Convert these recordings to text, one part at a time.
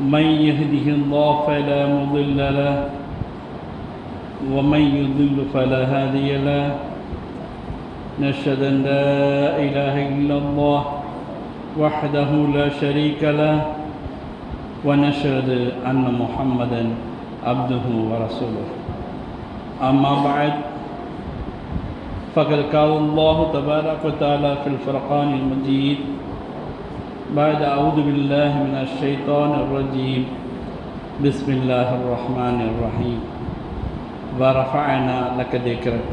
من يهده الله فلا مضل له ومن يضل فلا هادي له. نشهد أن لا إله إلا الله وحده لا شريك له ونشهد أن محمدا عبده ورسوله. أما بعد فقد قال الله تبارك وتعالى في الفرقان المجيد بعد أعوذ بالله من الشيطان الرجيم بسم الله الرحمن الرحيم ورفعنا لك ذكرك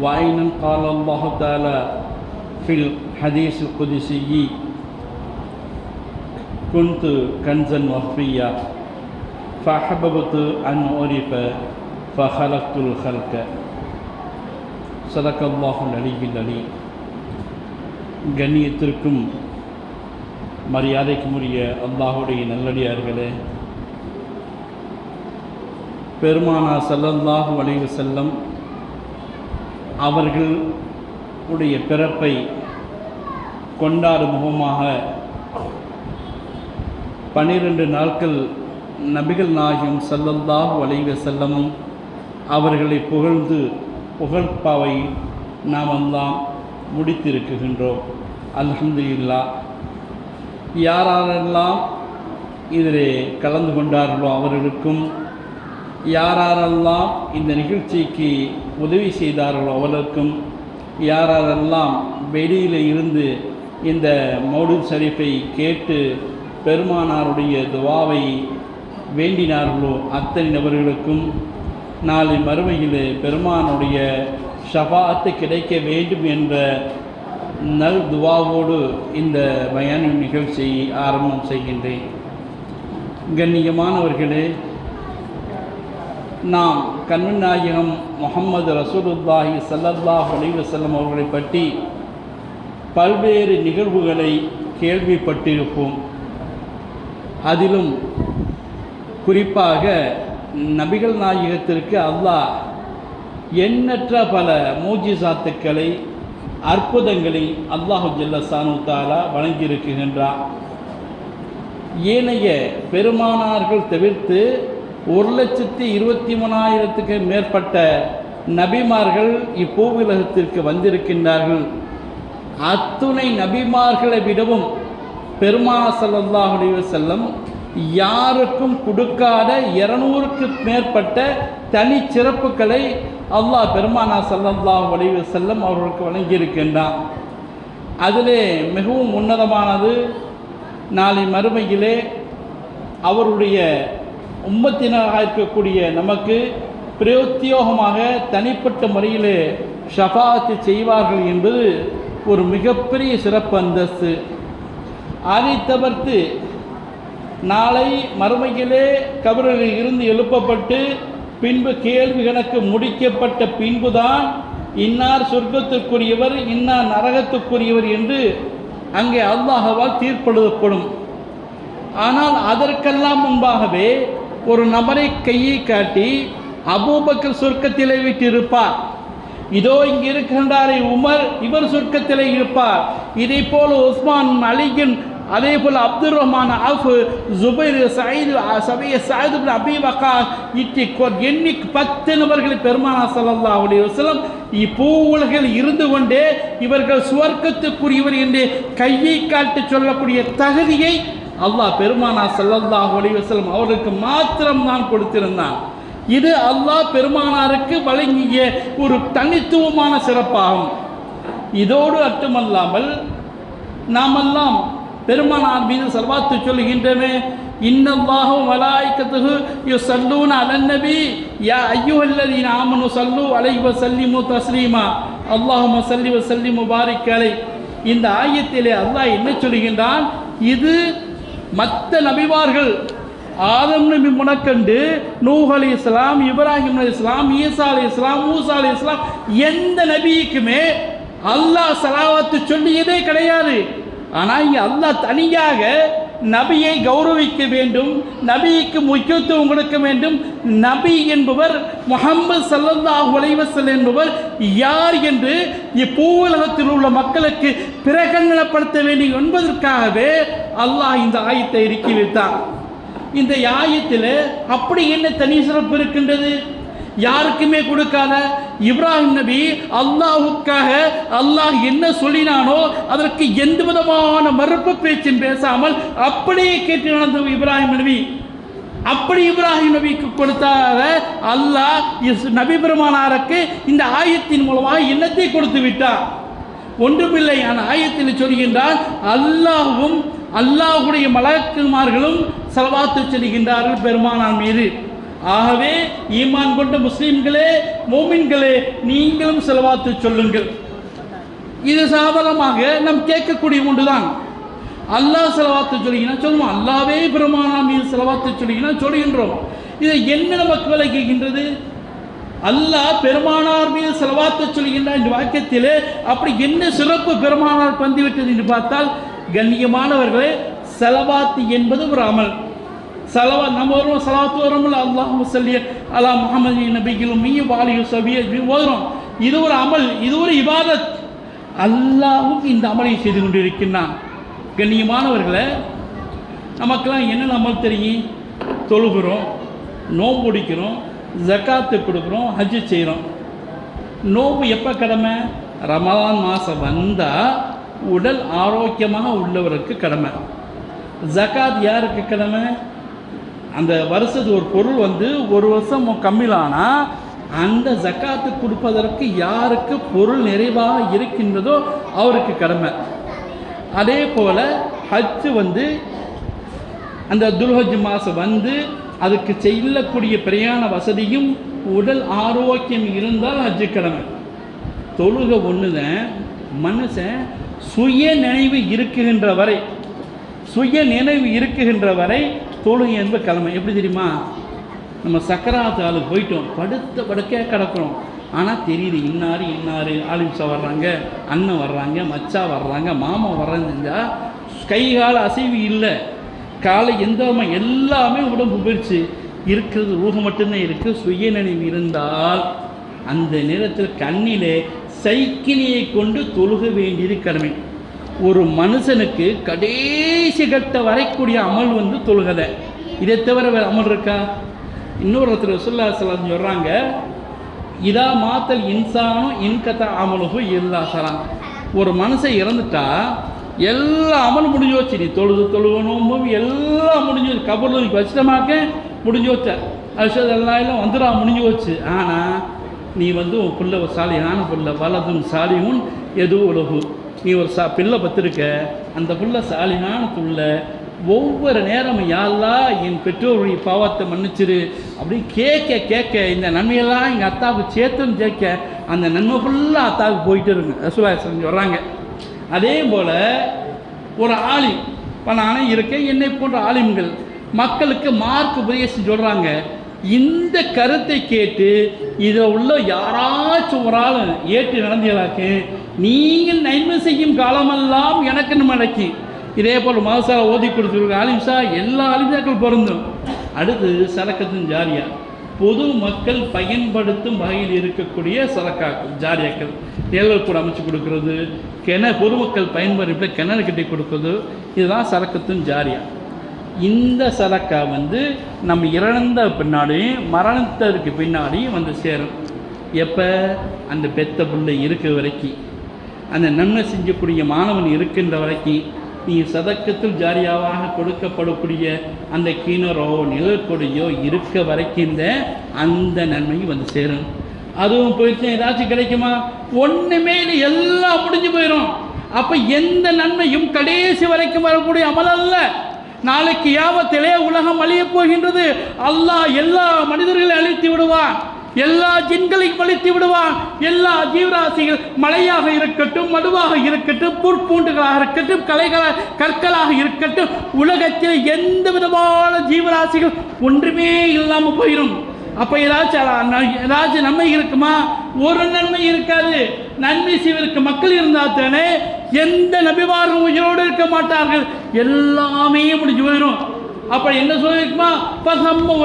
وأيضا قال الله تعالى في الحديث القدسي كنت كنزا مخفيا فأحببت أن أعرف فخلقت الخلق صدق الله العلي العليم கண்ணியத்திற்கும் மரியாதைக்குரிய அல்லாஹுடைய நல்லடியார்களே பெருமானா சல்லல்லாஹு அலைவு செல்லம் அவர்கள் உடைய பிறப்பை கொண்டாடும் முகமாக பன்னிரண்டு நாட்கள் நபிகள் நாயகம் சல்லல்லாஹு அலைவ செல்லமும் அவர்களை புகழ்ந்து புகழ்ப்பாவை நாம் எல்லாம் முடித்திருக்குகின்றோம். அல்ஹம்துலில்லா யாரெல்லாம் இதில் கலந்து கொண்டார்களோ அவர்களுக்கும் யாரெல்லாம் இந்த நிகழ்ச்சிக்கு உதவி செய்தார்களோ அவர்களுக்கும் யாரெல்லாம் வெளியில் இருந்து இந்த மௌலூத் ஷரீஃபை கேட்டு பெருமானாருடைய துவாவை வேண்டினார்களோ அத்தனை நபர்களுக்கும் நாளை மறுமையில் பெருமானுடைய ஷபாத்து கிடைக்க வேண்டும் என்ற நல் துவாவோடு இந்த பயான நிகழ்ச்சியை ஆரம்பம் செய்கின்றேன். கண்ணியமானவர்களே நாம் கண்மன் நாயகம் முகமது ரசூலுல்லாஹி சல்லல்லாஹ் அலிவசல்லம் அவர்களை பற்றி பல்வேறு நிகழ்வுகளை கேள்விப்பட்டிருப்போம். அதிலும் குறிப்பாக நபிகள் நாயகத்திற்கு அல்லாஹ் எண்ணற்ற பல மூஜிசாத்துக்களை அற்புதங்களை அல்லாஹு ஜல்லசானு தாலா வழங்கியிருக்கின்றார் ஏனைய பெருமானார்கள் தவிர்த்து ஒரு லட்சத்தி இருபத்தி மூணாயிரத்துக்கு மேற்பட்ட நபிமார்கள் இப்பூவிலகத்திற்கு வந்திருக்கின்றார்கள். அத்துணை நபிமார்களை விடவும் பெருமானா சல்லாஹ் செல்லம் யாருக்கும் கொடுக்காத இருநூறுக்கு மேற்பட்ட தனி சிறப்புகளை அல்லாஹ் பெருமானா சல்லல்லா வடிவ செல்லம் அவர்களுக்கு வழங்கியிருக்கின்றான். அதிலே மிகவும் உன்னதமானது நாளை மறுமையிலே அவருடைய உம்மத்தினராக இருக்கக்கூடிய நமக்கு பிரயோத்தியோகமாக தனிப்பட்ட முறையிலே ஷபாத்து செய்வார்கள் என்பது ஒரு மிகப்பெரிய சிறப்பு அந்தஸ்து. அதை தவிர்த்து நாளை மறுமையிலே கபரில் இருந்து எழுப்பப்பட்டு பின்பு கேள்வி கணக்கு முடிக்கப்பட்ட பின்புதான் இன்னார் சொர்க்கத்திற்குரியவர் இன்னார் நரகத்துக்குரியவர் என்று அங்கே அல்லாஹவால் தீர்ப்பெழுதப்படும். ஆனால் அதற்கெல்லாம் முன்பாகவே ஒரு நபரை கையை காட்டி அபூபக்கர் சொர்க்கத்திலே விட்டிருப்பார். இதோ இங்கு இருக்கின்றாரே உமர் இவர் சொர்க்கத்திலே இருப்பார். இதை போல உஸ்மான் அலியின் அதே போல் Abdul Rahman Awf Zubair Saeed சபைய சாயிது Abi Waqqas இட்டி எண்ணி பத்து நபர்களை பெருமானா சல்லா அலி வசலம் இப்பூ உலகில் இருந்து கொண்டே இவர்கள் சுவர்க்கத்துக்குரியவர் என்று கையை காட்டி சொல்லக்கூடிய தகுதியை அல்லாஹ் பெருமானா சல்லல்லாஹ் அலி வசலம் அவருக்கு மாத்திரம் தான் கொடுத்திருந்தான். இது அல்லாஹ் பெருமானாருக்கு வழங்கிய ஒரு தனித்துவமான சிறப்பாகும். இதோடு மட்டுமல்லாமல் நாமெல்லாம் பெருமானார் மீது சர்வாத்து சொல்லுகின்றமே இன்னல்லாஹு மலாய்க்கத்துகு யுசல்லூன அலன் நபி யா ஐயுஹல்லதீன நாமனு சல்லு அலைவ சல்லிமு தஸ்லீமா. அல்லாஹும்ம ஸல்லி சல்லிமு முபாரிக் அலை. இந்த ஆயத்திலே அல்லாஹ் என்ன சொல்கின்றான் இது மற்ற நபிவார்கள் ஆதம் நபி முனக்கண்டு நூஹ் அலி இஸ்லாம் இப்ராஹிம் அலி இஸ்லாம் ஈசா அலி இஸ்லாம் மூசா அலி இஸ்லாம் எந்த நபிக்குமே அல்லாஹ் சலாவத்து சொல்லியதே கிடையாது. ஆனால் இங்கே அல்லாஹ் தனியாக நபியை கௌரவிக்க வேண்டும் நபிக்கு முக்கியத்துவம் கொடுக்க வேண்டும். நபி என்பவர் முகமது சல்லல்லாஹு உலைவசல் என்பவர் யார் என்று இப்பூவுலகத்தில் உள்ள மக்களுக்கு பிரகடனப்படுத்த வேண்டும் என்பதற்காகவே அல்லாஹ் இந்த ஆயத்தை இறக்கி வைத்தார் இந்த ஆயத்தில் அப்படி என்ன தனி சிறப்பு இருக்கின்றது? யாருக்குமே கொடுக்காத இப்ராஹிம் நபி அல்லாஹுக்காக அல்லாஹ் என்ன சொல்லினானோ அதற்கு எந்த விதமான மறுப்பு பேச்சும் பேசாமல் அப்படியே கேட்டு நடந்த இப்ராஹிம் நபி. அப்படி இப்ராஹிம் நபிக்கு கொடுத்தார அல்லாஹ் இஸ்- நபி பெருமானாருக்கு இந்த ஆயத்தின் மூலமாக என்னத்தை கொடுத்து விட்டார். ஒன்றுமில்லை அந்த ஆயத்தில் சொல்கின்றார் அல்லாஹும் அல்லாஹுடைய மலக்குமார்களும் செலவாத்து செல்கின்றார்கள் பெருமானார் மீது. ஆகவே ஈமான் கொண்ட முஸ்லீம்களே மோமின்களே நீங்களும் செலவாத்து சொல்லுங்கள். இது சாதாரணமாக நாம் கேட்கக்கூடிய ஒன்றுதான். அல்லாஹ் செலவாத்து சொல்லிங்கன்னா சொல்லுவோம் அல்லாவே பெருமானார் மீது செலவாத்து சொல்லிங்கன்னா சொல்கின்றோம் இதை என்ன நமக்கு விளக்குகின்றது? அல்லாஹ் பெருமானார் மீது செலவாத்து சொல்கின்றார் இந்த வாக்கியத்திலே அப்படி என்ன சிறப்பு பெருமானார் பந்துவிட்டது என்று பார்த்தால் கண்ணியமானவர்களே செலவாத்து என்பது ஒரு அமல். செலவா நம்ம வருவோம் செலவாத்து வரோம்ல அல்லாஹ் சொல்லி அலா முகமது நபிகளும் மீ வாலியும் சபிய ஓதுறோம் இது ஒரு அமல் இது ஒரு இபாதத் அல்லாஹ்வும் இந்த அமலை செய்து கொண்டிருக்கின்றான் கண்ணியமானவர்களை நமக்கெல்லாம் என்ன அமல் தெரியும் தொழுகிறோம் நோன்பு பிடிக்கிறோம் ஜக்காத்து கொடுக்குறோம் ஹஜ்ஜு செய்கிறோம் நோன்பு எப்போ கடமை ரமலான் மாதம் வந்தால் உடல் ஆரோக்கியமாக உள்ளவருக்கு கடமை ஜக்காத் யாருக்கு கடமை அந்த வருஷத்து ஒரு பொருள் வந்து ஒரு வருஷம் கம்மிலானா அந்த ஜக்காத்து கொடுப்பதற்கு யாருக்கு பொருள் நிறைவாக இருக்கின்றதோ அவருக்கு கடமை. அதே போல் ஹஜ்ஜு வந்து அந்த துல்ஹஜ் மாதம் வந்து அதுக்கு செல்லக்கூடிய பிரயாண வசதியும் உடல் ஆரோக்கியம் இருந்தால் ஹஜ்ஜு கடமை. தொழுக ஒன்று தான் மனுஷன் சுய நினைவு இருக்குகின்ற வரை சுய நினைவு இருக்குகின்ற வரை தொழுகை என்பது கிழமை. எப்படி தெரியுமா? நம்ம சக்கராத்து ஆளுக்கு போயிட்டோம். படுத்த படுக்கையாக கிடக்கிறோம். ஆனால் தெரியுது இன்னார் இன்னார் ஆலிம்சா வர்றாங்க அண்ணன் வர்றாங்க மச்சா வர்றாங்க மாமா வர்றாங்க செஞ்சால் கை கால அசைவு இல்லை. காலை எந்த எல்லாமே உடம்பு போயிடுச்சு. இருக்கிறது ரூகம் மட்டும்தான் இருக்குது சுய நினைவு இருந்தால் அந்த நேரத்தில் கண்ணிலே சைக்கினியை கொண்டு தொழுக வேண்டியது கடமை. ஒரு மனுஷனுக்கு கடைசி கட்ட வரைக்கூடிய அமல் வந்து தொழுகதை இதை தவிர வேறு அமல் இருக்கா? இன்னொரு ஒருத்தர் சொல்லா சலாம் சொல்கிறாங்க இதா மாத்தல் இன்சானும் இன்கத்த அமலுகும் எல்லா சலாம். ஒரு மனுஷன் இறந்துட்டா எல்லா அமல் முடிஞ்சோச்சு நீ தொழுது தொழுகணும் எல்லாம் முடிஞ்சு வச்சு கபூரில் வச்சிட்டமாக்க முடிஞ்சு வச்ச எல்லாம் எல்லாம் வந்துடா முடிஞ்சு வச்சு ஆனால் நீ வந்து உன் பிள்ளை ஒரு சாலியான பிள்ளை. வலதும் சாலியும் எது உலகு நீ ஒரு சா பிள்ளை பத்திருக்க. அந்த புள்ள சாலியான புள்ள ஒவ்வொரு நேரமும் யாரெல்லாம் என் பெற்றோருடைய பாவத்தை மன்னிச்சிரு. அப்படின்னு கேட்க கேட்க இந்த நன்மையெல்லாம் எங்கள் அத்தாவுக்கு சேர்த்துன்னு கேட்க அந்த நன்மை ஃபுல்லாக அத்தாவுக்கு போயிட்டு இருங்க ரசூலாசன் சொல்கிறாங்க அதே போல் ஒரு ஆலிம் இப்போ நானே இருக்கேன் என்னை போன்ற ஆலிம்கள் மக்களுக்கு மார்க் உபதேசம் சொல்கிறாங்க இந்த கருத்தை கேட்டு இதில் உள்ள யாராச்சும் ஒரு ஆள் ஏற்று நடந்தீங்களாக்கு நீங்கள் நன்மை செய்யும் காலமெல்லாம் எனக்கு நடக்கி இதே போல் மதசால ஓதி கொடுத்துருக்க ஆலிம்சா எல்லா ஆலிம்சாக்கள் பொருந்தும். அடுத்து சரக்கத்தின் ஜாரியா. பொது மக்கள் பயன்படுத்தும் வகையில் இருக்கக்கூடிய சரக்காக்கள் ஜாரியாக்கள். தேர்தல் கூட அமைச்சு கொடுக்கறது. கிண பொதுமக்கள் பயன்படுத்த கிணறு கட்டி கொடுக்கறது? இதுதான் சரக்கத்தின் ஜாரியா. இந்த சதக்கா வந்து நம்ம இறந்த பின்னாடியும் மரணத்திற்கு பின்னாடியும் வந்து சேரும். எப்போ? அந்த பெத்த பிள்ளை இருக்க வரைக்கும். அந்த நன்மை செஞ்சக்கூடிய மாணவன் இருக்கின்ற வரைக்கும். நீ சதக்கத்தில் ஜாரியாவாக கொடுக்கப்படக்கூடிய அந்த கிணறோ நிழற்கொடியோ இருக்க வரைக்கும் அந்த நன்மை வந்து சேரும். அதுவும் போயிடுச்சு ஏதாச்சும் கிடைக்குமா? ஒன்றுமே இல்லை எல்லாம் முடிஞ்சு போயிடும் அப்போ எந்த நன்மையும் கடைசி வரைக்கும் வரக்கூடிய அமல் அல்ல. நாளைக்கு யாவத்திலே உலகம் அழியப் போகின்றது. அல்லாஹ் எல்லா மனிதர்களையும் அழித்து விடுவான். எல்லா ஜின்களையும் அழித்து விடுவான். எல்லா ஜீவராசிகள் மலையாக இருக்கட்டும் மடுவாக இருக்கட்டும் புற்பூண்டுகளாக இருக்கட்டும் கலைகளாக கற்களாக இருக்கட்டும் உலகத்தில் எந்த விதமான ஜீவராசிகள் ஒன்றுமே இல்லாமல் போயிடும் அப்போ ஏதாச்சும் ஏதாச்சும் நன்மை இருக்குமா? ஒரு நன்மை இருக்காது. நன்மை செய்வதற்கு மக்கள் இருந்தால் தானே எந்த நபிமாரும் உயிரோடு இருக்க மாட்டார்கள். எல்லாமே முடிஞ்சு போயிடும் அப்ப என்ன சொல்லிருக்குமா? பசம்மா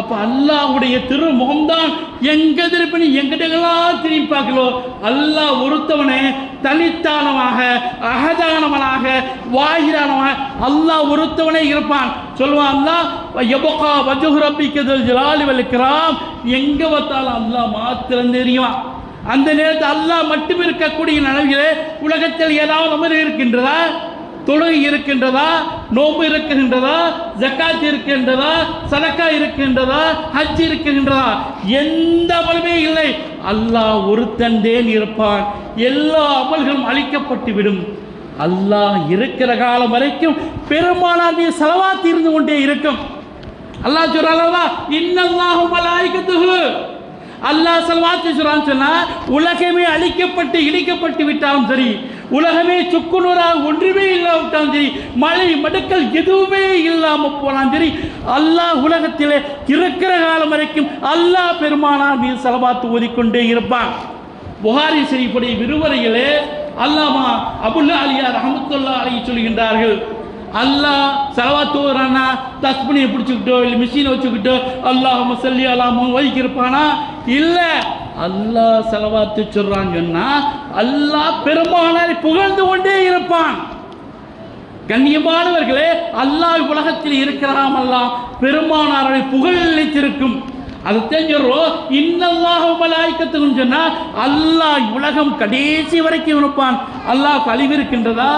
அப்போ அல்லாவுடைய அல்லாஹ்வுடைய திருமுகம்தான். எங்க திருப்பி எங்கிட்டெல்லாம் திரும்பி பார்க்கலோ? அல்லாஹ் ஒருத்தவனே தனித்தானமாக அகதானவனாக வாயிலானவன் அல்லாஹ் ஒருத்தவனே இருப்பான். சொல்லுவான் அல்லாஹ் எபகா வஜுஹ் ரப்பிக்கதல் ஜலாலி வலிக்கிறாம் எங்க பார்த்தாலும் அல்லாஹ் மாத்திரம் தெரியும்? அந்த நேரத்தில் அல்லாஹ் மட்டும் இருக்கக்கூடிய நிலையிலே உலகத்தில் ஏதாவது அமர் இருக்கின்றதா? தொழுகை இருக்கின்றதா? நோம்பு இருக்கின்றதா? ஜக்காத் இருக்கின்றதா? சதக்கா இருக்கின்றதா? ஹஜ் இருக்கின்றதா? எந்த அமலுமே இல்லை. அல்லாஹ் ஒருத்தந்தேன் இருப்பான். எல்லா அமல்களும் அழிக்கப்பட்டு விடும். அல்லாஹ் இருக்கிற காலம் வரைக்கும் பெரும்பாலான செலவாத்தி இருந்து கொண்டே இருக்கும். அல்லாஹ் சொல்றாங்களா இன்னல்லாஹு மலாயிக்கத்துஹு அல்லாஹ் செல்வாத்து சொல்றான்னு சொன்னால் உலகமே அழிக்கப்பட்டு இடிக்கப்பட்டு விட்டாலும் சரி உலகமே சுக்குநூறாக ஒன்றுமே இல்லாவிட்டாலும் சரி மழை மடுக்கல் எதுவுமே இல்லாமல் போனாலும் சரி அல்லாஹ் உலகத்திலே இருக்கிற காலம் வரைக்கும் அல்லாஹ் பெருமானார் மீது செலவாத்து ஓதிக்கொண்டே இருப்பான். புகாரி செய்யப்படி விருவரையிலே அல்லாமா அபுல்லா அலியா ரஹமத்துல்லா அலி சொல்கின்றார்கள் அல்லாஹ் செலவாத்து ஓதுறானா தஸ்பனியை பிடிச்சிக்கிட்டோ இல்லை மிஷினை வச்சுக்கிட்டோ அல்லாஹ் மசல்லி அல்லாமல் வைக்கிருப்பானா இல்லை. அல்லாஹ் செலவாத்து சொல்றான்னு சொன்னா அல்லாஹ் பெருமானாரை புகழ்ந்து கொண்டே இருப்பான். கண்ணியமானவர்களே அல்லாஹ் உலகத்தில் இருக்கிறாம் அல்லாஹ் பெருமானாரை புகழ் நிலைத்திருக்கும். அது தெரிஞ்சிடறோம் இன்னல்லாக மலாய்க்கத்துக்கும் சொன்னா அல்லாஹ் உலகம் கடைசி வரைக்கும் இருப்பான். அல்லாஹ் கழிவு இருக்கின்றதா?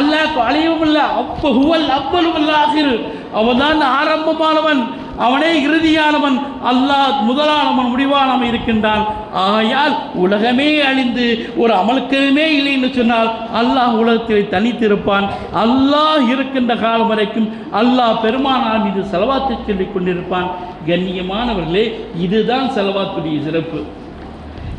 அல்லாஹ் அழிவும் இல்லை அப்போ ஹுவல் அவ்வளவு அவன் தான் ஆரம்பமானவன். அவனே இறுதியானவன். அல்லாஹ் முதலானவன் முடிவானவன் இருக்கின்றான். ஆயால் உலகமே அழிந்து ஒரு அமலுக்கமே இல்லை என்று சொன்னால் அல்லாஹ் உலகத்தில் தனித்திருப்பான். அல்லாஹ் இருக்கின்ற காலம் வரைக்கும் அல்லாஹ் பெருமானார் மீது செலவாத்தை சொல்லிக் கொண்டிருப்பான். கண்ணியமானவர்களே இதுதான் செலவாத்துடைய சிறப்பு.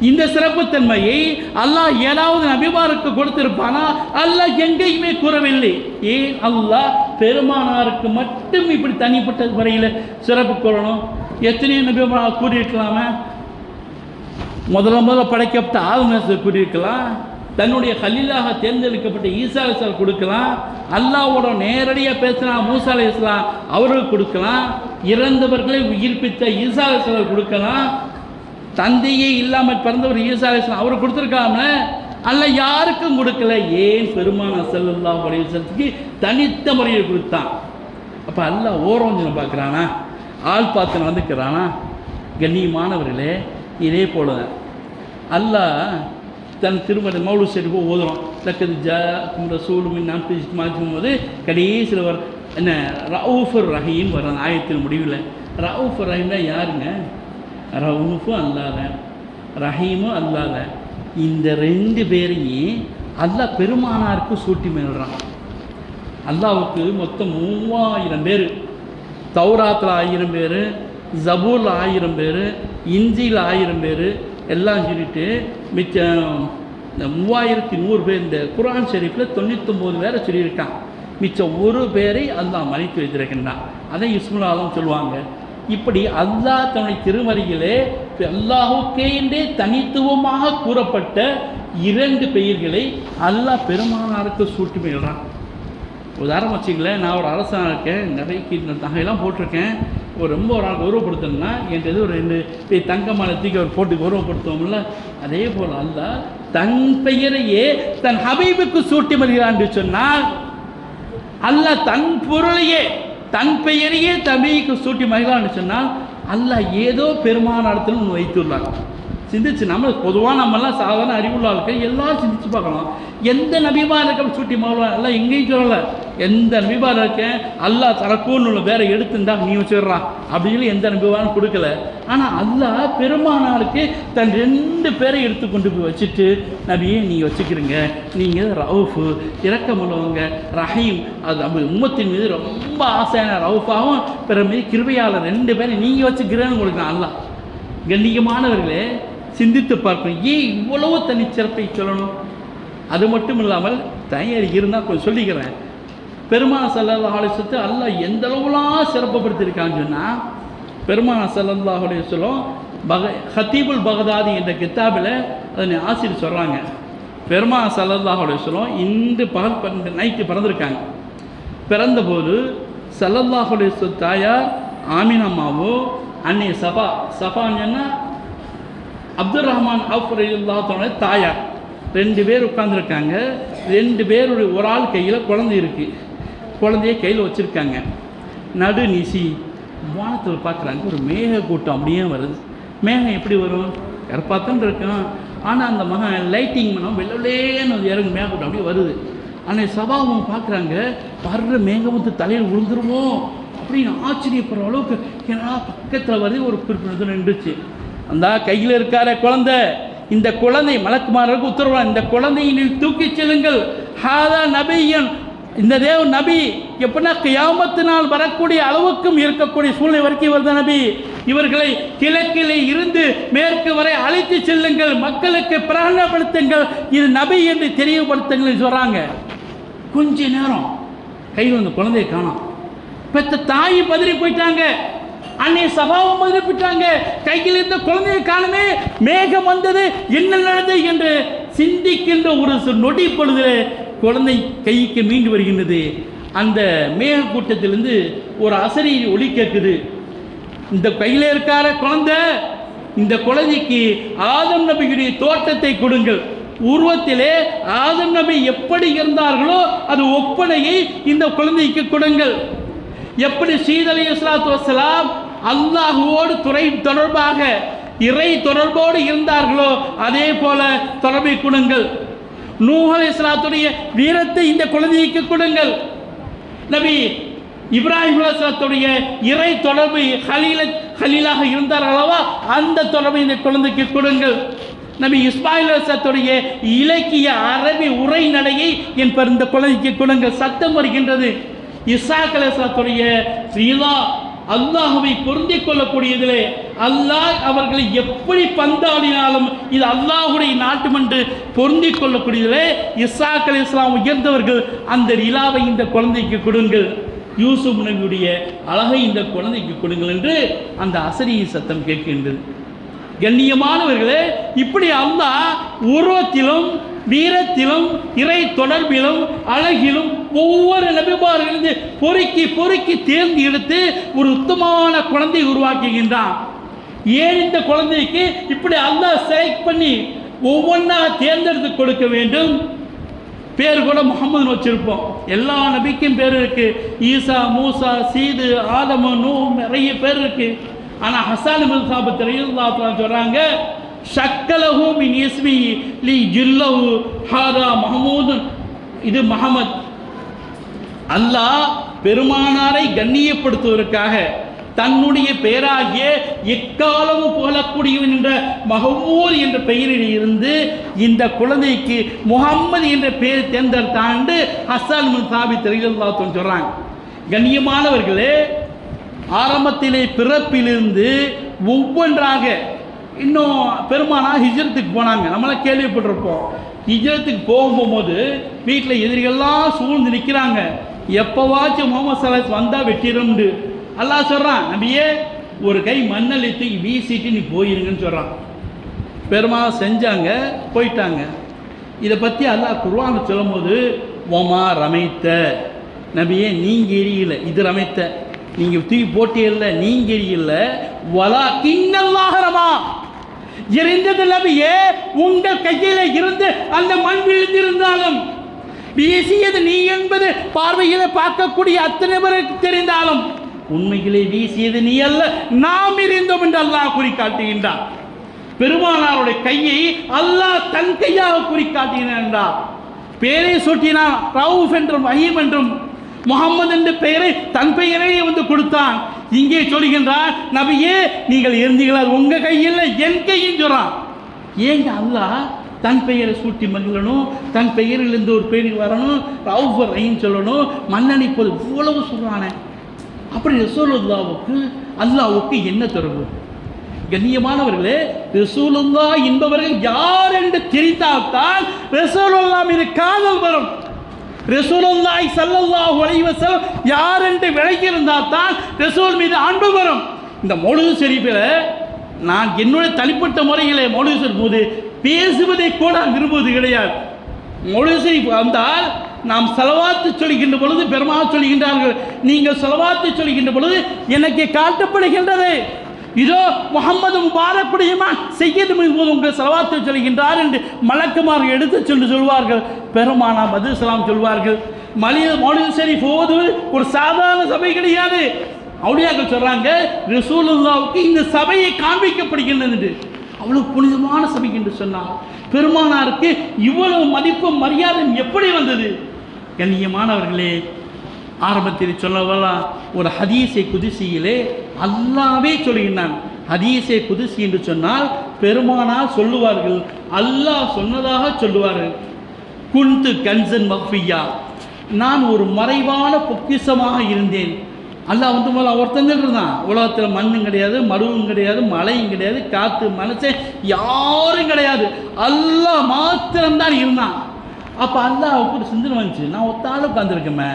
இந்த சிறப்புத்தன்மையை அல்லாஹ் ஏதாவது நபிமாருக்கு கொடுத்திருப்பானா? அல்லாஹ் எங்கேயுமே கூறவில்லை. ஏன்? அல்லாஹ் பெருமானாருக்கு மட்டும் இப்படி தனிப்பட்ட முறையில் சிறப்பு கொள்ளணும். எத்தனையோ நபி கூறியிருக்கலாமே? முதல்ல முதல்ல படைக்கப்பட்ட ஆளுநர் கூறியிருக்கலாம். தன்னுடைய கல்லிலாக தேர்ந்தெடுக்கப்பட்ட ஈசா இஸ்லாம் கொடுக்கலாம். அல்லாவோட நேரடியாக பேசினா மூசா அலி இஸ்லாம் அவருக்கு கொடுக்கலாம். இறந்தவர்களை உயிர்ப்பித்த ஈசா இஸ்லாம் கொடுக்கலாம். தந்தையே இல்லாமல் பிறந்தவர் ஈசா இஸ்லாம் அவர் கொடுத்துருக்காம அல்ல யாருக்கும் கொடுக்கல. ஏன் பெருமான செல்லல்லா வலையுக்கு தனித்த முறையில் கொடுத்தான். அப்போ அல்ல ஓரோஞ்சனை பார்க்குறானா? ஆள் பார்த்து நடந்துக்கிறானா? கண்ணியமானவர்களே இதே போல தான் அல்லாஹ் தன் திருமண மௌலு ஷெரீஃபை ஓதுறோம் தக்கது ஜா கும்ர சூலுமின் நான் பிரிச்சு மாற்றும் போது கடைசியில் வர என்ன ரவுஃபர் ரஹீம் வர ஆயத்தின் முடிவில். ரவுஃபர் ரஹீம்னா யாருங்க? ரவுஃபும் அல்லாத ரஹீமும் அல்லாத இந்த ரெண்டு பேரையும் அல்லாஹ் பெருமானாருக்கு சூட்டி மேல்றான் அல்லாவுக்கு மொத்தம் மூவாயிரம் பேர். தௌராத்தில் ஆயிரம் பேர் ஜபூரில் ஆயிரம் பேர் இஞ்சியில் ஆயிரம் பேர் எல்லாம் சொல்லிட்டு மிச்சம் இந்த மூவாயிரத்தி நூறு பேர் இந்த குரான் ஷெரீஃபில் தொண்ணூத்தொம்பது பேரை சொல்லியிருக்கான். மிச்சம் ஒரு பேரை அல்லாஹ் மறைத்து வைத்திருக்கின்றான். அதை இஸ்முலாலும் சொல்லுவாங்க. இப்படி அல்லாஹ் தன்னுடைய திருமறையிலே அல்லாஹுக்கேண்டே தனித்துவமாக கூறப்பட்ட இரண்டு பெயர்களை அல்லாஹ் பெருமானாருக்கு சூட்டி உதாரணம் வச்சுங்களேன் நான் ஒரு அரசனாக இருக்கேன் நிறைய இந்த நகையெல்லாம் போட்டிருக்கேன். ஒரு ரொம்ப ஒரு ஆள் கௌரவப்படுத்தணும்னா என்கிட்ட ஒரு ரெண்டு தங்க மாலத்துக்கு தூக்கி அவர் போட்டு கௌரவப்படுத்துவோம்ல அதே போல் அல்ல தன் பெயரையே தன் ஹபீபுக்கு சூட்டி வருகிறான் என்று சொன்னால் அல்லாஹ் தன் பொருளையே தன் பெயரையே தம்பிக்கு சூட்டி மகிழான்னு சொன்னால் அல்லாஹ் ஏதோ பெருமான இடத்துல ஒன்று வைத்துள்ளார். சிந்திச்சு நம்ம பொதுவாக நம்மெல்லாம் சாதாரண அறிவுள்ள ஆட்கள் எல்லாரும் சிந்திச்சு பார்க்கணும். எந்த நபிமா இருக்க சூட்டி மகிழான் எல்லாம் எங்கேயும் சொல்லலை. எந்த நபிமா இருக்கேன் அல்லாஹ் தனக்குன்னு உள்ள வேற எடுத்துருந்தா நீ வச்சிடுறான் அப்படின்னு எந்த நபிவானும் கொடுக்கல. ஆனால் அல்லாஹ் பெருமானாருக்கு தன் ரெண்டு பேரை எடுத்து கொண்டு போய் வச்சுட்டு நபியே நீங்கள் வச்சுக்கிறீங்க. நீங்கள் ரவுஃபு இரக்கமுள்ளவங்க ரஹீம் அது நம்ம உம்மத்தின் மீது ரொம்ப ஆசையான ரவுஃபாகவும் பிற மீது கிருபையாளர் ரெண்டு பேரை நீங்கள் வச்சுக்கிறேன்னு கொடுக்கலாம் அல்லாஹ். கண்ணியமானவர்களே சிந்தித்து பார்க்கணும். ஏன் இவ்வளவு தனிச்சிறப்பை சொல்லணும்? அது மட்டும் இல்லாமல் தயார் இருந்தால் கொஞ்சம் சொல்லிக்கிறேன். பெருமான சல்லல்லாஹு அலைஹி அல்லா அல்லாஹ் எந்த அளவுலாம் சிறப்புப்படுத்தியிருக்கான்னு சொன்னால் பெருமான சல்லல்லாஹு அலைஹி பக ஹத்தீபுல் பகதாதி என்ற கித்தாபில் அதனை ஆசிரியர் சொல்கிறாங்க பெருமா சல்லல்லாஹு அலைஹி இன்று பகல் பன்னெண்டு நைட்டு பிறந்திருக்காங்க. பிறந்தபோது சல்லல்லாஹு தாயார் ஆமினம்மாவோ அன்னை சபா சபான்னு சொன்னால் அப்துல் ரஹ்மான் அவுஃப் ரஹில்லாத்தோட தாயார். ரெண்டு பேர் உட்காந்துருக்காங்க ரெண்டு பேருடைய ஒரு ஆள் கையில் குழந்தை இருக்குது குழந்தைய கையில் வச்சுருக்காங்க. நடு நிசி வானத்தில் பார்க்குறாங்க ஒரு மேக கூட்டம் அப்படியே வருது. மேகம் எப்படி வரும்? கரப்பாத்தான் இருக்கும் ஆனால் அந்த மகன் லைட்டிங் பண்ணோம் வெள்ளலேன்னு அது இறங்கு. மேகக்கூட்டம் அப்படியே வருது. ஆனால் சபாவும் பார்க்குறாங்க வர்ற மேகம் வந்து தலையில் விழுந்துருவோம் அப்படின்னு ஆச்சரியப்படுற அளவுக்கு ஏன்னா பக்கத்தில் வருது. ஒரு குறிப்பிட்ட நின்றுச்சு. அந்த கையில் இருக்கார குழந்தை. இந்த குழந்தை மலக்குமாரருக்கு உத்தரவா இந்த குழந்தையை தூக்கிச் செல்லுங்கள். ஹாதா நபியன். இந்த தேவ நபி எப்படின்னா கியாமத்தினால் வரக்கூடிய அளவுக்கும் இருக்கக்கூடிய சூழ்நிலை வரைக்கும் வருத நபி. இவர்களை கிழக்கிலே இருந்து மேற்கு வரை அழைத்து செல்லுங்கள். மக்களுக்கு பிரகடனப்படுத்துங்கள் இது நபி என்று தெரியப்படுத்துங்கள் சொல்கிறாங்க கொஞ்ச நேரம் கையில் அந்த குழந்தையை காணோம். பெற்ற தாய் பதறி போயிட்டாங்க. அன்னை சபாவம் பதறி கையில் இருந்த குழந்தையை காலமே மேகம் வந்தது என்ன நடந்தது என்று சிந்திக்கின்ற ஒரு நொடி பொழுது குழந்தை கைக்கு மீண்டு வருகின்றது. அந்த மேக கூட்டத்திலிருந்து ஒரு அசரி ஒளி கேட்குது. இந்த கையில் இருக்கார குழந்தை இந்த குழந்தைக்கு ஆதம் நபியுடைய தோட்டத்தை கொடுங்கள். உருவத்திலே ஆதம் நபி எப்படி இருந்தார்களோ அது ஒப்பனையை இந்த குழந்தைக்கு கொடுங்கள். எப்படி சீதலி இஸ்லாத்து வசலாம் அல்லாஹுவோடு துறை தொடர்பாக இறை தொடர்போடு இருந்தார்களோ அதே போல தொடர்பை கொடுங்கள். நூஹலை இஸ்லாத்துடைய வீரத்தை இந்த குழந்தைக்கு கொடுங்கள். நபி இப்ராஹிம் அலுவலத்துடைய இறை தொடர்பு ஹலீல ஹலீலாக இருந்தார் அல்லவா? அந்த தொடர்பை இந்த குழந்தைக்கு கொடுங்கள். நபி இஸ்மாயில் அலுவலத்துடைய இலக்கிய அரபி உரைநடையை என் பெரு- இந்த குழந்தைக்கு கொடுங்கள். சத்தம் வருகின்றது. இசாக் அலுவலத்துடைய ஸ்ரீலா அல்லாஹுவை பொருந்திக் கொள்ளக்கூடியதிலே அல்லாஹ் அவர்களை எப்படி பந்தாடினாலும் இது அல்லாஹுடைய நாட்டம் என்று பொருந்திக் கொள்ளக்கூடியதிலே இசாக் அலி இஸ்லாம் உயர்ந்தவர்கள் அந்த ரிலாவை இந்த குழந்தைக்கு கொடுங்கள். யூசுப் நபியுடைய அழகை இந்த குழந்தைக்கு கொடுங்கள் என்று அந்த அசரியை சத்தம் கேட்கின்றது. கண்ணியமானவர்களே இப்படி அல்லாஹ் உருவத்திலும் வீரத்திலும் இறை தொடர்பிலும் அழகிலும் ஒவ்வொரு நபிபாரிலிருந்து பொறுக்கி பொறுக்கி தேர்ந்து எடுத்து ஒரு உத்தமமான குழந்தை உருவாக்குகின்றான். ஏன் இந்த குழந்தைக்கு? இப்படி அல்லாஹ் செலக்ட் பண்ணி ஒவ்வொன்றா தேர்ந்தெடுத்து கொடுக்க வேண்டும். பேர் கூட முகமதுன்னு வச்சிருப்போம். எல்லா நபிக்கும் பேர் இருக்கு. ஈசா மூசா சீது ஆதம நூ நிறைய பேர் இருக்கு. ஆனால் ஹசான் இப்னு சாபித் சொல்கிறாங்க தஆலா சொல்றாங்க மின் இஸ்மி லி ஜில்லஹு ஹாதா மஹமூதுன் இது மஹமத் அல்லாஹ் பெருமானாரை கண்ணியப்படுத்துவதற்காக தன்னுடைய பெயராகிய எக்காலமும் புகழக்கூடியவன் என்ற மகமூர் என்ற பெயரில் இருந்து இந்த குழந்தைக்கு முகம்மது என்ற பெயர் தேர்ந்தெடுத்தாண்டு ஹசான் முன் சாபித் ரலியல்லாஹு சொல்றாங்க. கண்ணியமானவர்களே ஆரம்பத்திலே பிறப்பிலிருந்து ஒவ்வொன்றாக இன்னும் பெருமானா ஹிஜரத்துக்கு போனாங்க. நம்மளாம் கேள்விப்பட்டிருப்போம். ஹிஜரத்துக்கு போகும்போது வீட்டில் எதிரிகள்லாம் சூழ்ந்து நிற்கிறாங்க. எப்போவாச்சும் முகமது சலாஸ் வந்தால் வெட்டிடும்னு அல்லாஹ் சொல்கிறான் நம்பியே ஒரு கை மண்ணலை தூக்கி வீசிட்டு நீ போயிருங்கன்னு சொல்கிறான் பெருமா செஞ்சாங்க போயிட்டாங்க. இதை பற்றி அல்லாஹ் குர்ஆன் சொல்லும்போது ஓமா ரமைத்த. நபியே நீங்க எரியல. இது ரமைத்த. நீங்கள் தூக்கி போட்டியல்ல நீங்க எரியல. வலா கிண்ணல்லாகரமா எரிந்தது நபியே உங்கள் கையில இருந்து அந்த மண் விழுந்திருந்தாலும் வீசியது நீ என்பது பார்வையில பார்க்கக்கூடிய அத்தனை பேருக்கு தெரிந்தாலும் உண்மையிலே வீசியது நீ அல்ல நாம் இருந்தோம் என்று அல்லாஹ் குறிக்காட்டுகின்றார் பெருமானாருடைய கையை அல்லாஹ் தன் கையாக குறிக்காட்டினான் என்றார். பேரை சூட்டினான் ரவுஃப் என்றும் ரஹீம் என்றும் முகமது என்ற பெயரை தன் பெயரை வந்து கொடுத்தான். இங்கே சொல்கின்றார் நபியே நீங்கள் இருந்தீங்களா உங்க கையில் என் கையும் சொல்றான் ஏங்க அல்லாஹ் தன் பெயரை சூட்டி மகிழணும் தன் பெயரிலிருந்து ஒரு பேர் வரணும் ரவுஃபர் ரஹீம் சொல்லணும் மன்னனை போது இவ்வளவு சொல்றானே. அப்படி ரசூலுல்லாவுக்கு அல்லாவுக்கு என்ன தொடர்பு? கண்ணியமானவர்களே ரசூலுல்லா என்பவர்கள் யார் என்று தெரிந்தால்தான் ரசூலுல்லா மீது காதல் வரும். ரசூலுல்லாய் ஸல்லல்லாஹு உழைவ வஸல்லம் யார் என்று விளங்கி இருந்தால் தான் ரசூல் மீது அன்பு வரும். இந்த மொழுது செறிப்பில் நான் என்னுடைய தனிப்பட்ட முறையில் மொழுது ஷெரீஃப் போது பேசுவதை கூட விரும்புவது கிடையாது. மௌலிது வந்தால் நாம் செலவாத்து சொல்கின்ற பொழுது பெருமா சொல்கின்றார்கள். நீங்கள் செலவாத்து சொல்கின்ற பொழுது எனக்கு காட்டப்படுகின்றது. இதோ முகமது முபாரக் குடியமான் செய்யது போது உங்கள் செலவாத்து சொல்கின்றார் என்று மலக்குமார் எடுத்து சென்று சொல்வார்கள். பெருமானா மதுசலாம் சொல்வார்கள். மலித மௌலிது ஷெரீஃப் ஓதுவது ஒரு சாதாரண சபை கிடையாது. அவுளியாக்கள் சொல்கிறாங்க ரசூலுல்லாவுக்கு இந்த சபையை காண்பிக்கப்படுகின்றது என்று. அவ்வளவு புனிதமான சபை என்று சொன்னார் பெருமானாருக்கு இவ்வளவு மதிப்பு மரியாதை எப்படி வந்தது? கண்ணியமானவர்களே ஆரம்பத்தில் சொல்லவெல்லாம் ஒரு ஹதீஸை குதிசியிலே அல்லாவே சொல்லுகின்றான் ஹதீஸை குதிசி என்று சொன்னால் பெருமானார் சொல்லுவார்கள் அல்லாஹ் சொன்னதாக சொல்லுவார்கள். குந்து கன்சன் மஃபியா நான் ஒரு மறைவான பொக்கிஷமாக இருந்தேன். அல்ல வந்து முதல்ல ஒருத்தங்க இருந்தான் உலகத்தில் மண்ணும் கிடையாது மருவும் கிடையாது மழையும் கிடையாது காற்று மனசே யாரும் கிடையாது. அல்லா மாத்திரம்தான் இருந்தான். அப்போ அல்லாஹ்வுக்கு ஒரு சிந்தனை வந்துச்சு. நான் ஒத்தாலும் உட்காந்துருக்கேமே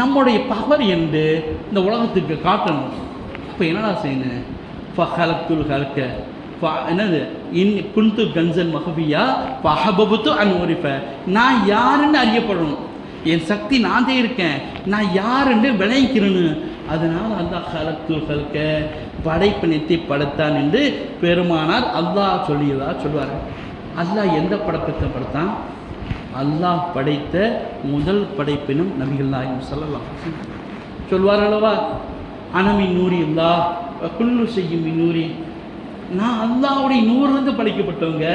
நம்முடைய பவர் என்று இந்த உலகத்துக்கு காட்டணும். இப்போ என்னடா செய்யணும்? ஃபஹலத்துல் ஹலக்க என்னது? இன் குந்து கன்சன் மஹபியா ஃபஹபபுத்து அன் ஒரிஃப நான் யாருன்னு அறியப்படணும். என் சக்தி நான் தான் இருக்கேன். நான் யாருன்னு விளைவிக்கிறேன்னு அதனால் அல்லாஹ் ஹலத்துல் ஹல்க நிறுத்தி படைத்தான் என்று பெருமானார் அல்லாஹ் சொல்லியதா சொல்வார். அல்லாஹ் எந்த படப்பத்தை படைத்தான்? அல்லாஹ் படைத்த முதல் படைப்பினும் நபிகள் நாயகம் சொல்லலாம் சொல்வார் அல்லவா? அனமின் நூறி இல்லா குள்ளு செய்யும் நூறி நான் அல்லாவுடைய நூறுலேருந்து படைக்கப்பட்டவங்க.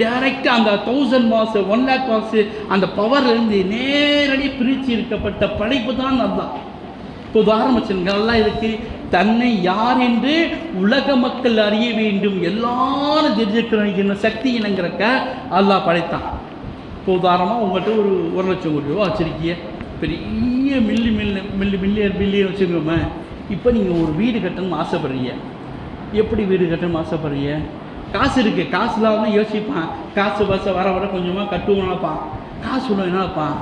டைரெக்டாக அந்த thousand was one lakh was அந்த பவர்லேருந்து நேரடி பிரித்து இருக்கப்பட்ட படைப்பு தான் அல்லாஹ். இப்போ உதாரணம் வச்சுருங்க அல்லாஹ் இதுக்கு தன்னை யார் என்று உலக மக்கள் அறிய வேண்டும். எல்லாரும் தெரிஞ்சுக்கிற சக்தி இனங்கிறக்க அல்லாஹ் படைத்தான். இப்போ உதாரணமாக உங்கள்கிட்ட ஒரு ஒரு லட்சம் கோடி ரூபா வச்சுருக்கீங்க பெரிய மில்லி மில்லி மில்லி மில்லியன் பில்லியன் வச்சுருக்கோமே. இப்போ நீங்கள் ஒரு வீடு கட்டணும்னு ஆசைப்படுறீங்க. எப்படி வீடு கட்டணும்னு ஆசைப்படுறீங்க? காசு இருக்குது காசு இல்லாமல் யோசிப்பான். காசு பஸ்ஸை வர வர கொஞ்சமாக கட்டுவோம் நினைப்பான். காசு உள்ள என்னப்பான்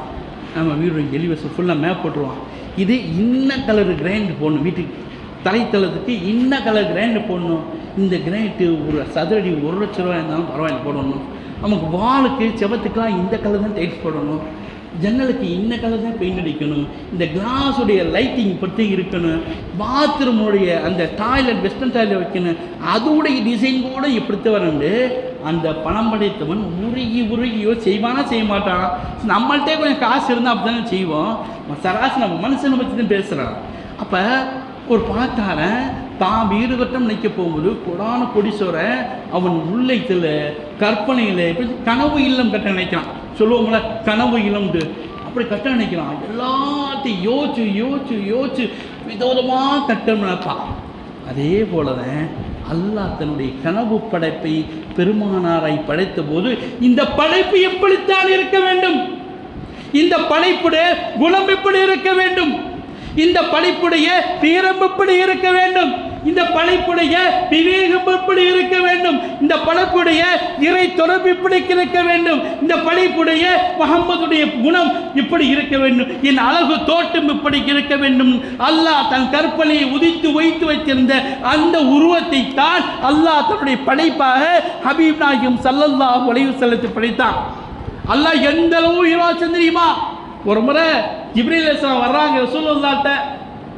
நம்ம வீடு எலி வசம் ஃபுல்லாக மேப் போட்டுருவான். இது இன்ன கலர் கிரைண்ட் போடணும். வீட்டுக்கு தலைத்தளத்துக்கு இன்ன கலர் கிரைண்ட் போடணும். இந்த கிரைண்ட்டு ஒரு சதுரடி ஒரு லட்ச ரூபா இருந்தாலும் பரவாயில்ல போடணும். நமக்கு வாலுக்கு செவத்துக்கெலாம் இந்த கலர் தான் டைல்ஸ் போடணும். ஜன்னலுக்கு இந்த கலர் தான் பெயிண்ட் அடிக்கணும். இந்த கிளாஸுடைய லைட்டிங் பற்றி இருக்கணும். பாத்ரூமுடைய அந்த டாய்லெட் வெஸ்டர்ன் டாய்லெட் வைக்கணும். அதோடைய டிசைன் கூட இப்படித்த வரண்டு அந்த பணம் படைத்தவன் உருகி உருகியோ செய்வானா செய்ய மாட்டான் நம்மள்கிட்டே கொஞ்சம் காசு இருந்தால் அப்படி தானே செய்வோம் சராசரி நம்ம மனுஷனை பற்றி தான் பேசுகிறான் அப்போ ஒரு பணக்காரன் தான் வீடு கட்டம் நிற்க போகும்போது கொடான கொடிசோரை அவன் உள்ளத்தில் கற்பனையில் கனவு இல்லம் கட்ட நினைக்கிறான். சொல்லுவோம்ல கனவு இல்லம்ட்டு அப்படி கட்ட நினைக்கிறான் எல்லாத்தையும் யோசிச்சு யோசிச்சு யோசிச்சு விதவிதமாக கட்டம் நினைப்பான் அதே போல தான் அல்லாஹ் தன்னுடைய கனவு படைப்பை பெருமானாரை படைத்த போது இந்த படைப்பு எப்படித்தான் இருக்க வேண்டும்? இந்த படைப்புடைய குணம் எப்படி இருக்க வேண்டும்? இந்த படைப்புடைய தீரம் எப்படி இருக்க வேண்டும்? இந்த படைப்புடைய விவேகம் எப்படி இருக்க வேண்டும்? இந்த படைப்புடைய இறை தொடர்பு இப்படி இருக்க வேண்டும்? இந்த படைப்புடைய முகம்மதுடைய குணம் இப்படி இருக்க வேண்டும்? என் அழகு தோட்டம் இப்படி இருக்க வேண்டும்? அல்லாஹ் தன் கற்பனையை உதித்து வைத்து வைத்திருந்த அந்த உருவத்தை தான் அல்லாஹ் தன்னுடைய படைப்பாக ஹபீப் நாயகம் சல்லல்லா அலைஹி செலுத்தி படைத்தான். அல்லாஹ் எந்த அளவு ஈரோச்சம் தெரியுமா? ஒரு முறை ஜிப்ரீல் அலைஹிஸ்ஸலாம் வர்றாங்க ரசூலுல்லாட்ட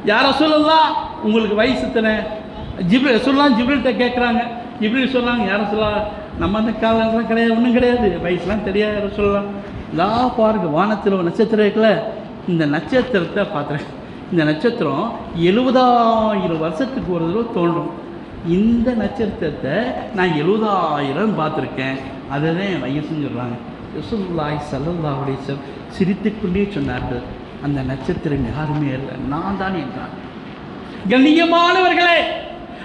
யார் ரசூலுல்லா உங்களுக்கு வயசு இத்தனை? ஜிப்ரி சொல்லலாம் ஜிப்ரில்கிட்ட கேட்குறாங்க ஜிப்ரில் சொல்கிறாங்க யாரும் சொல்லலாம் நம்ம அந்த காலம்லாம் கிடையாது ஒன்றும் கிடையாது. வயசுலாம் தெரியாது ரசூல்லாம் லா பாருங்க வானத்தில் ஒரு நட்சத்திரம் இருக்குல்ல இந்த நட்சத்திரத்தை பார்த்துறேன் இந்த நட்சத்திரம் எழுபதாயிரம் வருஷத்துக்கு ஒரு தடவை தோன்றும். இந்த நட்சத்திரத்தை நான் எழுபதாயிரம் பார்த்துருக்கேன். அதை தான் என் வயசுன்னு சொல்கிறாங்க யசுல்லாய் ஸல்லல்லாஹு அலைஹி சிரித்துக்கொண்டே சொன்னார்கள் அந்த நட்சத்திரம் யாருமே இல்லை. நான் தான் என்றான். கண்ணியமானவர்களே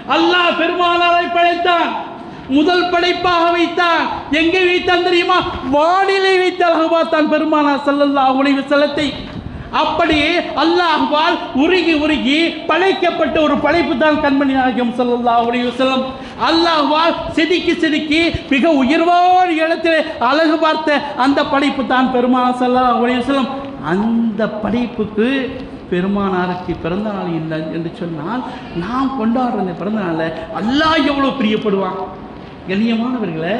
அல்லாஹ் பெருமானாரை படைத்தான் முதல் படைப்பாக வைத்தான். எங்கே வைத்தான் தெரியுமா? வானிலை வைத்து அழகு பார்த்தான் பெருமானார் செல்லல்லா அலைஹி செல்லத்தை அப்படியே அல்லாஹ்வால் உருகி உருகி படைக்கப்பட்ட ஒரு படைப்பு தான் கண்மணி நாயகம் சொல்லல்லா அலைஹி செல்லம் அல்லாஹ்வால் செதுக்கி செதுக்கி மிக உயர்வான இடத்திலே அழகு பார்த்த அந்த படைப்பு தான் பெருமான் ஸல்லல்லாஹு அலைஹி செல்லம் அந்த படைப்புக்கு பெருமானாருக்கு பிறந்த நாள் இல்லை என்று சொன்னால் நாம் கொண்டாடுற அந்த பிறந்த நாளில் அல்லாஹ் எவ்வளோ பிரியப்படுவான்? கண்ணியமானவர்களை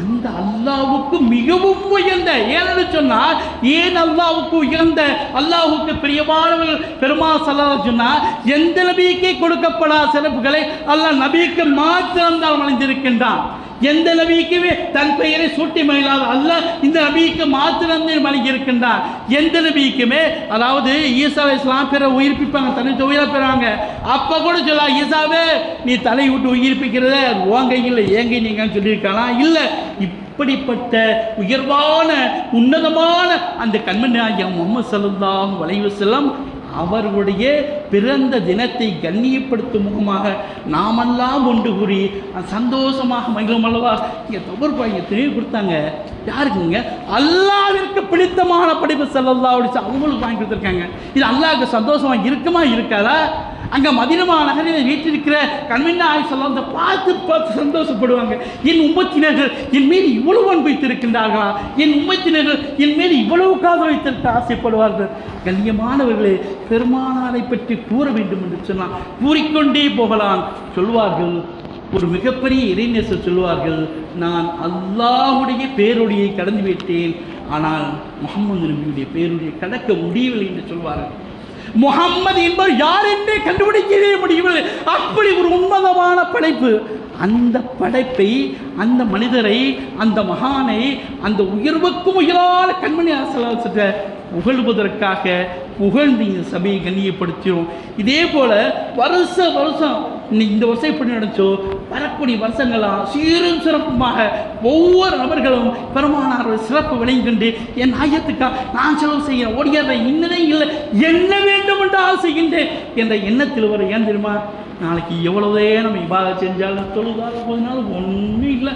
அந்த அல்லாவுக்கு மிகவும் உயர்ந்த ஏன்னு சொன்னால் ஏன் அல்லாவுக்கு உயர்ந்த அல்லாஹுக்கு பிரியமானவர்கள் பெருமா சல்லா சொன்னால் எந்த நபிக்கே கொடுக்கப்படாத சிறப்புகளை அல்லாஹ் நபிக்கு மாத்திரம்தான் வளைந்திருக்கின்றான் எந்த நபிக்குமே தன் பெயரை சூட்டி மகிழாத அல்ல இந்த நபிக்கு மாத்திரம் வழங்கி எந்த நபிக்குமே அதாவது ஈசா இஸ்லாம் பிற உயிர்ப்பிப்பாங்க தன்னை உயிரை பெறாங்க. அப்போ கூட சொல்லலாம் ஈசாவே நீ தலை விட்டு உயிர்ப்பிக்கிறத ஓங்க இல்லை ஏங்க நீங்கன்னு சொல்லியிருக்கலாம் இல்லை. இப்படிப்பட்ட உயர்வான உன்னதமான அந்த கண்மணி ஆகிய முகமது சல்லாஹ் வலைவு செல்லம் அவர்களுடைய பிறந்த தினத்தை கண்ணியப்படுத்தும் முகமாக நாமெல்லாம் ஒன்று கூறி சந்தோஷமாக மகிழும் அல்லவா? இங்கே தொகுப்பு இங்கே தெளிவு கொடுத்தாங்க. யாருக்குங்க அல்லாவிற்கு பிடித்தமான படைப்பு செல்லல்லா அப்படிச்சு அவங்களுக்கு வாங்கி கொடுத்துருக்காங்க. இது அல்லாவுக்கு சந்தோஷமாக இருக்குமா இருக்காதா? அங்கே மதினமா நகரில் வீட்டிருக்கிற கண்மின்னா ஆயுசல்லாம் அந்த பார்த்து பார்த்து சந்தோஷப்படுவாங்க. என் உம்பத்தினர்கள் என் மீது இவ்வளவு அன்பு வைத்திருக்கின்றார்களா? என் உம்பத்தினர்கள் என் மீது இவ்வளவு காதல் வைத்திருக்க ஆசைப்படுவார்கள். கண்ணியமானவர்களே பெருமானாரை பற்றி கூற வேண்டும் என்று சொன்னால் கூறிக்கொண்டே போகலாம். சொல்வார்கள் ஒரு மிகப்பெரிய இறைநேசர் சொல்வார்கள் நான் அல்லாஹுடைய பேரொழியை கடந்து விட்டேன். ஆனால் முகமது நபியுடைய பேரொழியை கடக்க முடியவில்லை என்று சொல்வார்கள். முகம்மது என்பவர் யார் என்றே கண்டுபிடிக்கவே முடியவில்லை. அப்படி ஒரு உன்னதமான படைப்பு. அந்த படைப்பை அந்த மனிதரை அந்த மகானை அந்த உயர்வுக்கும் உயரான கண்மணி அரசு புகழ்வதற்காக புகழ்ந்து இந்த சபையை கண்ணியப்படுத்திடும் இதே போல் வருஷ வருஷம் இன்னைக்கு இந்த வருஷம் எப்படி நடந்துச்சோ வரக்கூடிய வருஷங்களாக சீரும் சிறப்புமாக ஒவ்வொரு நபர்களும் பெருமானார் சிறப்பு விளைங்கண்டு என் ஆயத்துக்காக நான் செலவு செய்கிறேன் ஓடியாத இன்னதே இல்லை என்ன வேண்டும் என்றால் செய்கின்றேன் என்ற எண்ணத்தில் வர ஏன் தெரியுமா நாளைக்கு எவ்வளவே நம்ம இவ்வாறு செஞ்சாலும் தொழுதாக போதுனாலும் ஒன்றும் இல்லை.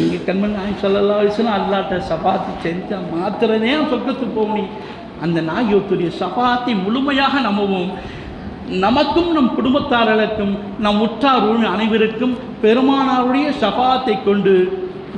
எங்கள் கண்மன் நாய் சொல்லலாம் வயசுனா அல்லாட்ட சபாத்து செஞ்சால் மாத்திரனே சொர்க்கத்துக்கு போக முடியும். அந்த நாயகத்துடைய சபாத்தை முழுமையாக நம்பவும் நமக்கும் நம் குடும்பத்தாரர்களுக்கும் நம் உற்றார் உறவினர் அனைவருக்கும் பெருமானாருடைய சபாத்தை கொண்டு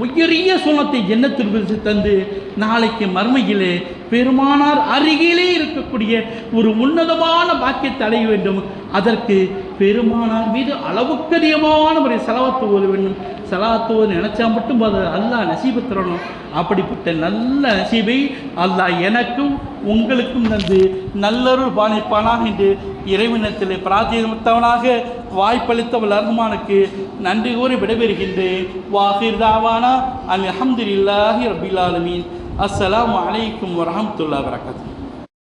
உயரிய சுனத்தை எண்ணத்திற்கு தந்து நாளைக்கு மர்மையிலே பெருமானார் அருகிலே இருக்கக்கூடிய ஒரு உன்னதமான பாக்கியத்தை அடைய வேண்டும். அதற்கு பெருமானார் மீது அளவுக்கு அதிகமான ஒரு செலவத்து ஓத வேண்டும். செலவத்து நினச்சா மட்டும் அது அல்லாஹ் நசீபு தரணும். அப்படிப்பட்ட நல்ல நசீபை அல்லாஹ் எனக்கும் உங்களுக்கும் தந்து நல்லருள் பாணிப்பானாக என்று இறைவனத்தில் பிரார்த்தித்தவனாக வாய்ப்பளித்தவள் அருமானுக்கு நன்றி கூறி விடைபெறுகின்றேன். வாஹிர் தாவானா. அல் அஹமதுல்லாஹி ரபில் ஆலமீன். அஸ்ஸலாமு அலைக்கும் வரஹமத்துல்லாஹி வரகாத்துஹு